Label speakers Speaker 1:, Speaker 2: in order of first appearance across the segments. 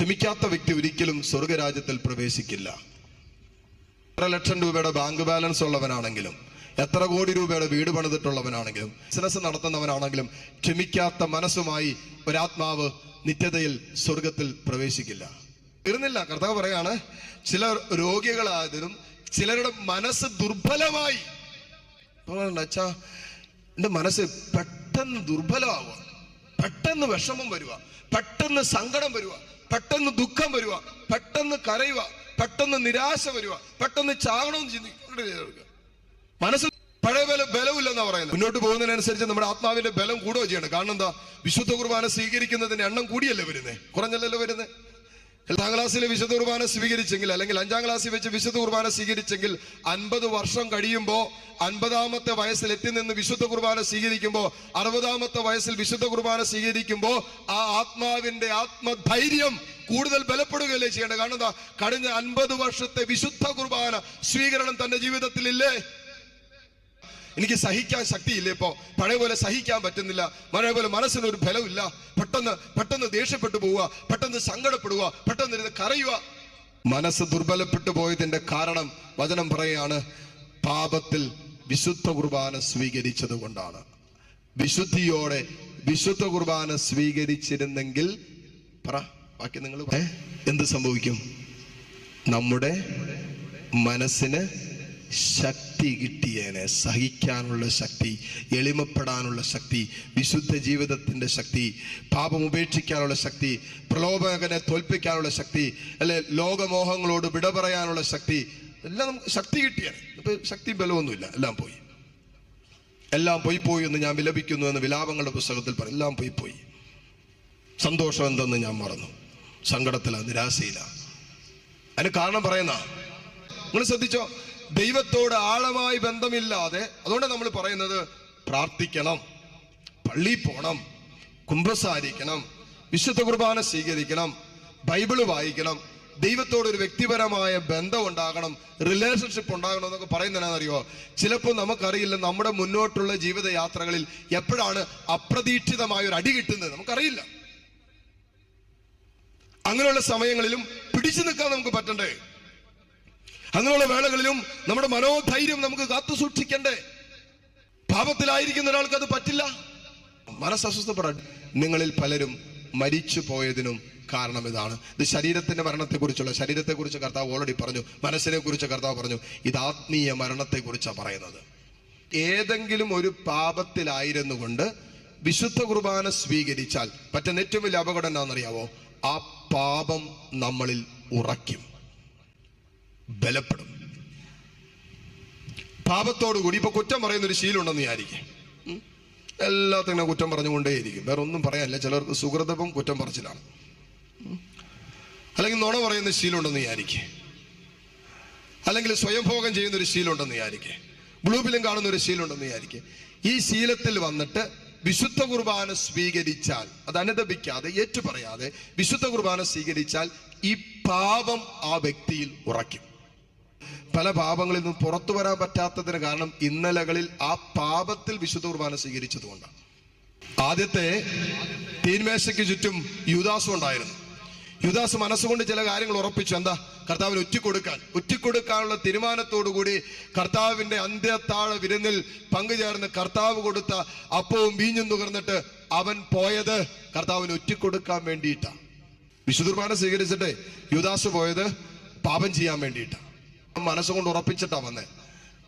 Speaker 1: ക്ഷമിക്കാത്ത വ്യക്തി ഒരിക്കലും സ്വർഗരാജ്യത്തിൽ പ്രവേശിക്കില്ല. എത്ര ലക്ഷം രൂപയുടെ ബാങ്ക് ബാലൻസ് ഉള്ളവനാണെങ്കിലും എത്ര കോടി രൂപയുടെ വീട് പണിതിട്ടുള്ളവനാണെങ്കിലും ബിസിനസ് നടത്തുന്നവനാണെങ്കിലും ക്ഷമിക്കാത്ത മനസ്സുമായി ഒരാത്മാവ് നിത്യതയിൽ സ്വർഗത്തിൽ പ്രവേശിക്കില്ല. തീർന്നില്ല. കർത്താവ് പറയാണ് ചില രോഗികളായതിനും ചിലരുടെ മനസ്സ് ദുർബലമായി. എന്റെ മനസ്സ് പെട്ടെന്ന് ദുർബലമാവുക പെട്ടെന്ന് വിഷമം വരിക പെട്ടെന്ന് സങ്കടം വരിക. പെട്ടെന്ന് ദുഃഖം വരിക പെട്ടെന്ന് കരയുക പെട്ടെന്ന് നിരാശ വരിക പെട്ടെന്ന് ചാകണമെന്ന് ചിന്തിക്കുക മനസ്സിൽ പഴയ ബല ബലമില്ലെന്നാ പറയുന്നത്. മുന്നോട്ട് പോകുന്നതിനനുസരിച്ച് നമ്മുടെ ആത്മാവിന്റെ ബലം കൂടുകയോ ചെയ്യണം. കാരണം എന്താ? വിശുദ്ധ കുർബാന സ്വീകരിക്കുന്നതിന്റെ എണ്ണം കൂടിയല്ലേ വരുന്നേ? കുറഞ്ഞല്ലല്ലോ വരുന്നത് എട്ടാം ക്ലാസ്സിലെ വിശുദ്ധ കുർബാന സ്വീകരിച്ചെങ്കിൽ അല്ലെങ്കിൽ അഞ്ചാം ക്ലാസ്സിൽ വെച്ച് വിശുദ്ധ കുർബാന സ്വീകരിച്ചെങ്കിൽ അൻപത് വർഷം കഴിയുമ്പോൾ അൻപതാമത്തെ വയസ്സിൽ എത്തി നിന്ന് വിശുദ്ധ കുർബാന സ്വീകരിക്കുമ്പോൾ അറുപതാമത്തെ വയസ്സിൽ വിശുദ്ധ കുർബാന സ്വീകരിക്കുമ്പോൾ ആ ആത്മാവിന്റെ ആത്മധൈര്യം കൂടുതൽ ബലപ്പെടുകയല്ലേ ചെയ്യേണ്ടത്? കാരണം എന്താ? കഴിഞ്ഞ അൻപത് വർഷത്തെ വിശുദ്ധ കുർബാന സ്വീകരണം തന്റെ ജീവിതത്തിൽ ഇല്ലേ എനിക്ക് സഹിക്കാൻ ശക്തിയില്ല ഇപ്പോ? പഴയ പോലെ സഹിക്കാൻ പറ്റുന്നില്ല. പഴയ പോലെ മനസ്സിന് ഒരു ബലമില്ല. പെട്ടെന്ന് പെട്ടെന്ന് ദേഷ്യപ്പെട്ടു പോവുക. പെട്ടെന്ന് സങ്കടപ്പെടുക. പെട്ടെന്ന് ഇരുന്ന് കരയുക. മനസ്സ് ദുർബലപ്പെട്ടു പോയതിന്റെ കാരണം വചനം പറയുകയാണ് പാപത്തിൽ വിശുദ്ധ കുർബാന സ്വീകരിച്ചത് കൊണ്ടാണ്. വിശുദ്ധിയോടെ വിശുദ്ധ കുർബാന സ്വീകരിച്ചിരുന്നെങ്കിൽ പറ ബാക്കി നിങ്ങൾ എന്ത് സംഭവിക്കും? നമ്മുടെ മനസ്സിന് ശക്തി കിട്ടിയേനെ. സഹിക്കാനുള്ള ശക്തി എളിമപ്പെടാനുള്ള ശക്തി വിശുദ്ധ ജീവിതത്തിന്റെ ശക്തി പാപം ഉപേക്ഷിക്കാനുള്ള ശക്തി പ്രലോഭകനെ തോൽപ്പിക്കാനുള്ള ശക്തി അല്ലെ ലോകമോഹങ്ങളോട് വിട പറയാനുള്ള ശക്തി എല്ലാം ശക്തി കിട്ടിയാണ് ഇപ്പൊ ശക്തി ബലമൊന്നുമില്ല എല്ലാം പോയി. എല്ലാം പോയി പോയി എന്ന് ഞാൻ വിലപിക്കുന്നു എന്ന് വിലാപങ്ങളുടെ പുസ്തകത്തിൽ പറയും. എല്ലാം പോയി പോയി. സന്തോഷം എന്തെന്ന് ഞാൻ മറന്നു. സങ്കടത്തില നിരാശയില. അതിന് കാരണം പറയുന്ന നിങ്ങൾ ശ്രദ്ധിച്ചോ? ദൈവത്തോട് ആഴമായി ബന്ധമില്ലാതെ അതുകൊണ്ട് നമ്മൾ പറയുന്നത് പ്രാർത്ഥിക്കണം പള്ളി പോണം കുംഭസാരിക്കണം വിശുദ്ധ കുർബാന സ്വീകരിക്കണം ബൈബിൾ വായിക്കണം ദൈവത്തോട് ഒരു വ്യക്തിപരമായ ബന്ധം ഉണ്ടാകണം റിലേഷൻഷിപ്പ് ഉണ്ടാകണം എന്നൊക്കെ പറയുന്നതിനാണെന്നറിയോ ചിലപ്പോൾ നമുക്കറിയില്ല നമ്മുടെ മുന്നോട്ടുള്ള ജീവിതയാത്രകളിൽ എപ്പോഴാണ് അപ്രതീക്ഷിതമായ ഒരു അടി കിട്ടുന്നത് നമുക്കറിയില്ല. അങ്ങനെയുള്ള സമയങ്ങളിലും പിടിച്ചു നിൽക്കാൻ നമുക്ക് പറ്റണ്ടേ? അങ്ങനെയുള്ള വേളകളിലും നമ്മുടെ മനോധൈര്യം നമുക്ക് കാത്തു സൂക്ഷിക്കണ്ടേ? പാപത്തിലായിരിക്കുന്ന ഒരാൾക്ക് അത് പറ്റില്ല. മനസ്സസ്വസ്ഥപ്പെടാൻ നിങ്ങളിൽ പലരും മരിച്ചു പോയതിനും കാരണം ഇതാണ്. ഇത് ശരീരത്തിന്റെ മരണത്തെക്കുറിച്ചുള്ള ശരീരത്തെക്കുറിച്ച് കർത്താവ് ഓൾറെഡി പറഞ്ഞു. മനസ്സിനെ കുറിച്ച് കർത്താവ് പറഞ്ഞു. ഇത് ആത്മീയ മരണത്തെക്കുറിച്ചാണ് പറയുന്നത്. ഏതെങ്കിലും ഒരു പാപത്തിലായിരുന്നു കൊണ്ട് വിശുദ്ധ കുർബാന സ്വീകരിച്ചാൽ പറ്റുന്ന ഏറ്റവും വലിയ അപകടം എന്താണെന്നറിയാവോ? ആ പാപം നമ്മളിൽ ഉറയ്ക്കും. ബലപ്പെടും. പാപത്തോടുകൂടി ഇപ്പൊ കുറ്റം പറയുന്ന ഒരു ശീലം ഉണ്ടെന്ന് വിചാരിക്കും. എല്ലാത്തിനും കുറ്റം പറഞ്ഞുകൊണ്ടേയിരിക്കും. വേറെ ഒന്നും പറയാനില്ല. ചിലർക്ക് സുഹൃതവും കുറ്റം പറച്ചിലാണ്. അല്ലെങ്കിൽ നുണ പറയുന്ന ശീലം ഉണ്ടെന്ന് വിചാരിക്കും. അല്ലെങ്കിൽ സ്വയംഭോഗം ചെയ്യുന്ന ഒരു ശീലം ഉണ്ടെന്ന് വിചാരിക്കും. ബ്ലൂ ഫിലിം കാണുന്ന ഒരു ശീലം ഉണ്ടെന്ന് വിചാരിക്കും. ഈ ശീലത്തിൽ വന്നിട്ട് വിശുദ്ധ കുർബാന സ്വീകരിച്ചാൽ അത് അനുദപിക്കാതെ ഏറ്റു പറയാതെ വിശുദ്ധ കുർബാന സ്വീകരിച്ചാൽ ഈ പാപം ആ വ്യക്തിയിൽ ഉറയ്ക്കും. പല പാപങ്ങളിൽ നിന്നും പുറത്തു വരാൻ പറ്റാത്തതിന് കാരണം ഇന്നലകളിൽ ആ പാപത്തിൽ വിശുദ്ധ കുർബാന സ്വീകരിച്ചതുകൊണ്ടാണ്. ആദ്യത്തെ തീന്മേശയ്ക്ക് ചുറ്റും യുദാസും ഉണ്ടായിരുന്നു. യുദാസ് മനസ്സുകൊണ്ട് ചില കാര്യങ്ങൾ ഉറപ്പിച്ചു. എന്താ? കർത്താവിന് ഒറ്റിക്കൊടുക്കാൻ. ഒറ്റിക്കൊടുക്കാനുള്ള തീരുമാനത്തോടുകൂടി കർത്താവിന്റെ അന്ത്യത്താഴ വിരുന്നിൽ പങ്കുചേർന്ന് കർത്താവ് കൊടുത്ത അപ്പവും വീഞ്ഞും നുകർന്നിട്ട് അവൻ പോയത് കർത്താവിന് ഒറ്റിക്കൊടുക്കാൻ വേണ്ടിയിട്ടാണ്. വിശുദ്ധുർബാന സ്വീകരിച്ചിട്ട് യുദാസ് പോയത് പാപം ചെയ്യാൻ വേണ്ടിയിട്ടാണ്. മനസ്സുകൊണ്ട് ഉറപ്പിച്ചിട്ടാ വന്നേ.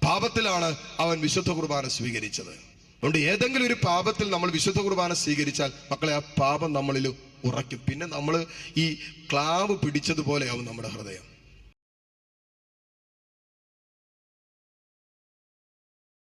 Speaker 1: പാപത്തിലാണ് അവൻ വിശുദ്ധ കുർബാന സ്വീകരിച്ചത്. അതുകൊണ്ട് ഏതെങ്കിലും ഒരു പാപത്തിൽ നമ്മൾ വിശുദ്ധ കുർബാന സ്വീകരിച്ചാൽ മക്കളെ ആ പാപം നമ്മളിൽ ഉറയ്ക്കും. പിന്നെ നമ്മൾ ഈ ക്ലാവ് പിടിച്ചതുപോലെയാവും നമ്മുടെ ഹൃദയം.